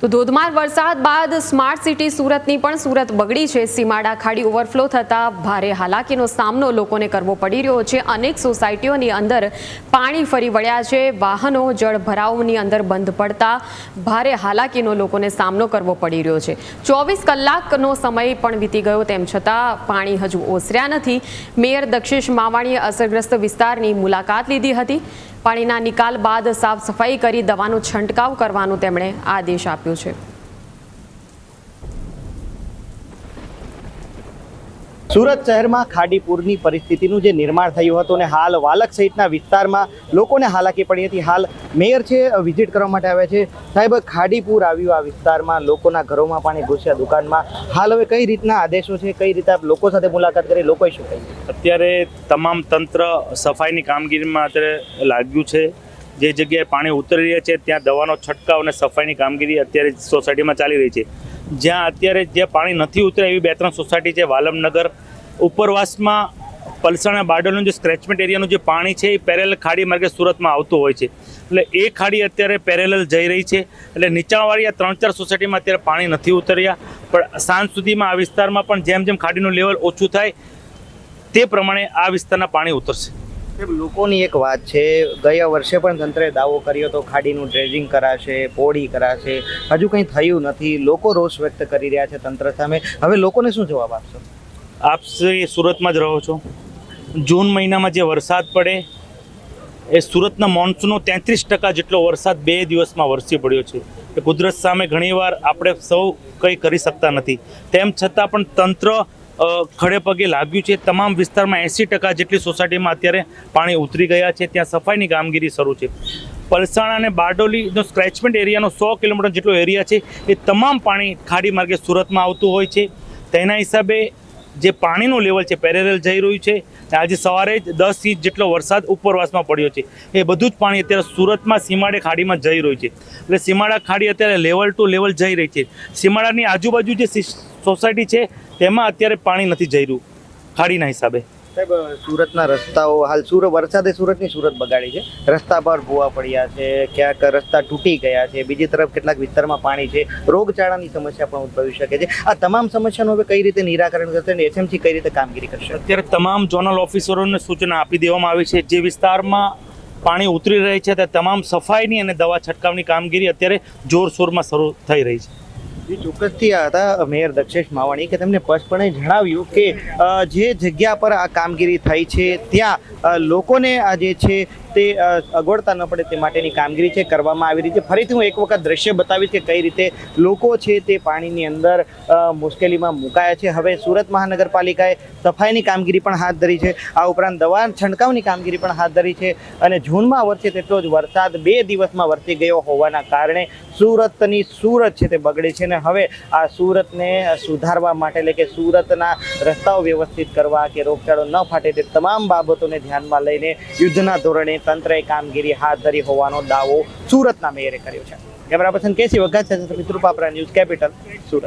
તો ધોધમાર વરસાદ બાદ સ્માર્ટ સિટી સુરતની પણ સુરત બગડી છે. સીમાડા ખાડી ઓવરફ્લો થતાં ભારે હાલાકીનો સામનો લોકોને કરવો પડી રહ્યો છે. અનેક સોસાયટીઓની અંદર પાણી ફરી વળ્યા છે. વાહનો, જળ ભરાવની અંદર બંધ પડતા ભારે હાલાકીનો લોકોને સામનો કરવો પડી રહ્યો છે. ચોવીસ કલાકનો સમય પણ વીતી ગયો તેમ છતાં પાણી હજુ ઓસર્યા નથી. મેયર દક્ષિશ માવાણીએ અસરગ્રસ્ત વિસ્તારની મુલાકાત લીધી હતી. પાણીના નિકાલ બાદ સાફ સફાઈ કરી દવાનો છંટકાવ કરવાનો તેમણે આદેશ આપ્યો છે. સુરત શહેરમાં ખાડીપુરની પરિસ્થિતિનું જે નિર્માણ થયું હતું અને હાલ વાલક સહિતના વિસ્તારમાં લોકોને હાલાકી પડી હતી. હાલ મેયર છે, વિઝિટ કરવા માટે આવ્યા છે. સાહેબ, ખાડીપુર આવ્યું આ વિસ્તારમાં, લોકોના ઘરોમાં પાણી ઘૂસ્યા, દુકાનમાં. હાલ હવે કઈ રીતના આદેશો છે, કઈ રીતે આપ લોકો સાથે મુલાકાત કરી, લોકોએ શું કહ્યું? અત્યારે તમામ તંત્ર સફાઈની કામગીરીમાં અત્યારે લાગ્યું છે. જે જગ્યાએ પાણી ઉતરી રહ્યા છે, ત્યાં દવાનો છંટકાવ અને સફાઈની કામગીરી અત્યારે સોસાયટીમાં ચાલી રહી છે. જ્યાં અત્યારે જ્યાં પાણી નથી ઉતરે એવી બે ત્રણ સોસાયટી છે, વાલમનગર. ઉપરવાસમાં પલસાણા બારડોલનું જે સ્ક્રેચમેન્ટ એરિયાનું જે પાણી છે, એ પેરેલ ખાડી માર્ગે સુરતમાં આવતું હોય છે. એટલે એ ખાડી અત્યારે પેરેલલ જઈ રહી છે. એટલે નીચાણવાળી આ ત્રણ ચાર સોસાયટીમાં અત્યારે પાણી નથી ઉતર્યા. પણ સાંજ સુધીમાં આ વિસ્તારમાં પણ જેમ જેમ ખાડીનું લેવલ ઓછું થાય, તે પ્રમાણે આ વિસ્તારના પાણી ઉતરશે. લોકોની એક વાત છે, ગયા વર્ષે પણ તંત્રે દાવો કર્યો તો ખાડીનું ડ્રેજિંગ કરાશે પોડી કરાશે. હજુ કંઈ થયું નથી. લોકો રોષ વ્યક્ત કરી રહ્યા છે તંત્ર સામે. હવે લોકોને શું જવાબ આપશો? આપ સુરતમાં જ રહો છો. જૂન મહિનામાં જે વરસાદ પડે, એ સુરતના મોન્સૂનનો તેત્રીસ ટકા જેટલો વરસાદ બે દિવસમાં વરસી પડ્યો છે. એ કુદરત સામે ઘણીવાર આપણે સૌ કંઈ કરી શકતા નથી. તેમ છતાં પણ તંત્ર ખડે પગે લાગ્યું છે. તમામ વિસ્તારમાં એંસી ટકા જેટલી સોસાયટીમાં અત્યારે પાણી ઉતરી ગયા છે. ત્યાં સફાઈની કામગીરી શરૂ છે. પલસાણા અને બારડોલીનો સ્ક્રેચમેન્ટ એરિયાનો સો કિલોમીટર જેટલો એરિયા છે. એ તમામ પાણી ખાડી માર્ગે સુરતમાં આવતું હોય છે. તેના હિસાબે જે પાણીનું લેવલ છે પેરેરલ જઈ રહ્યું છે. આજે સવારે જ દસ ઇંચ જેટલો વરસાદ ઉપરવાસમાં પડ્યો છે. એ બધું જ પાણી અત્યારે સુરતમાં સીમાડે ખાડીમાં જઈ રહ્યું છે. એટલે સીમાડા ખાડી અત્યારે લેવલ ટુ લેવલ જઈ રહી છે. સીમાડાની આજુબાજુ જે સોસાયટી છે તેમાં અત્યારે પાણી નથી જઈ રહ્યું ખાડીના હિસાબે. સાહેબ સુરતના રસ્તાઓ હાલ સુરત વરસાદે સુરતની સુરત બગાડી છે. રસ્તા પર ભૂવા પડ્યા છે ક્યાંક રસ્તા તૂટી ગયા છે બીજી તરફ કેટલાક વિસ્તારમાં પાણી છે. રોગચાળાની સમસ્યા પણ ઉદ્ભવી શકે છે. આ તમામ સમસ્યાનું હવે કઈ રીતે નિરાકરણ કરશે અને એસએમસી કઈ રીતે કામગીરી કરશે? અત્યારે તમામ ઝોનલ ઓફિસરોને સૂચના આપી દેવામાં આવી છે. જે વિસ્તારમાં પાણી ઉતરી રહી છે તે તમામ સફાઈની અને દવા છંટકાવની કામગીરી અત્યારે જોરશોરમાં શરૂ થઈ રહી છે. ચોક્કસથી હતા, મેયર દક્ષેશ માવાણી, કે તેમને સ્પષ્ટપણે જણાવ્યું કે જે જગ્યા પર આ કામગીરી થઈ છે, ત્યાં લોકોને આ જે છે તે અગવડતા ન પડે તે માટેની કામગીરી છે, કરવામાં આવી રહી છે. ફરીથી હું એક વખત દ્રશ્ય બતાવીશ કે કઈ રીતે લોકો છે તે પાણીની અંદર મુશ્કેલીમાં મુકાયા છે. હવે સુરત મહાનગરપાલિકાએ સફાઈની કામગીરી પણ હાથ ધરી છે. આ ઉપરાંત દવા છંટકાવની કામગીરી પણ હાથ ધરી છે અને જૂનમાં વરસે તેટલો જ વરસાદ બે દિવસમાં વરસી ગયો હોવાના કારણે સુરતની સુરત છે તે બગડે છે અને હવે આ સુરતને સુધારવા માટે, એટલે કે સુરતના રસ્તાઓ વ્યવસ્થિત કરવા કે રોગચાળો ન ફાટે તે તમામ બાબતોને ધ્યાનમાં લઈને યુદ્ધના ધોરણે તંત્રએ કામગીરી હાથ ધરી હોવાનો દાવો સુરતના મેયરે કર્યો છે. કેમેરા પર્સન કેસી વઘાત સાથે મિત્રુ ન્યૂઝ કેપિટલ સુરત.